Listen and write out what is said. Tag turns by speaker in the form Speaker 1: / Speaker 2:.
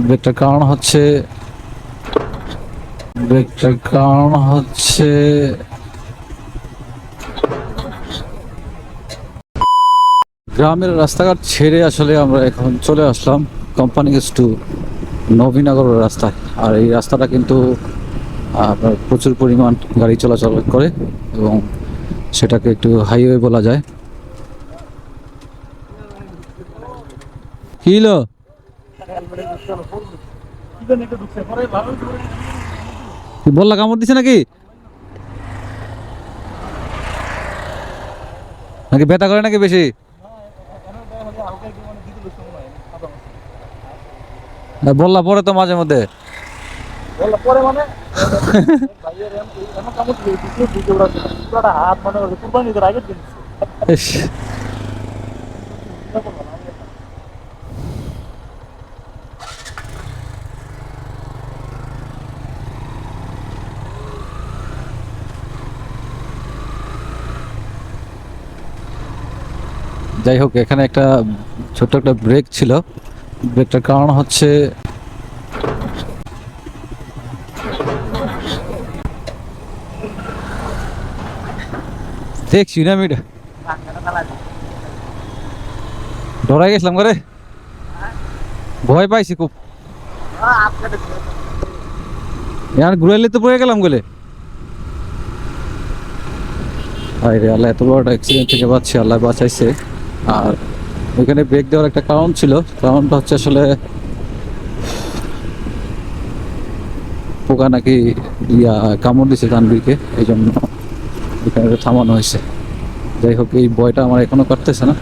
Speaker 1: ব্রেকটার কারণ হচ্ছে ব্রেকটার কারণ হচ্ছে, গ্রামের রাস্তাঘাট ছেড়ে আসলে আমরা এখন চলে আসলাম কোম্পানি টু নবীনগর রাস্তায়। আর এই রাস্তাটা কিন্তু আপনার প্রচুর পরিমাণ গাড়ি চলাচল করে এবং সেটাকে একটু হাইওয়ে বলা যায়। কি হলো? কি বললা কামড় দিছে নাকি? নাকি ব্যথা করে নাকি বেশি? বললা পরে তো মাঝে মধ্যে।
Speaker 2: পরে মানে? ভাইয়ের এমন
Speaker 1: যাই হোক, এখানে একটা ছোট্ট একটা ব্রেক ছিল। ব্রেকটার কারণ হচ্ছে দেখছি না আমি ডরাই গেছিলাম করে ভয় পাইছি খুব। ইয়ার ঘুরাইলে তো পড়ে গেলাম গেলে। রে, আল্লাহ, এত বড় একটা অ্যাক্সিডেন্ট থেকে বাঁচছি, আল্লাহ বাঁচাইছে। আর এখানে ব্রেক দেওয়ার একটা কারণ ছিল। কারণটা হচ্ছে আসলে পোকা নাকি ইয়া কামড় দিছে তানবীরকে এই জন্য এখানে থামানো হয়েছে। যাই হোক, এই বয়টা আমার এখনও করতেছে না।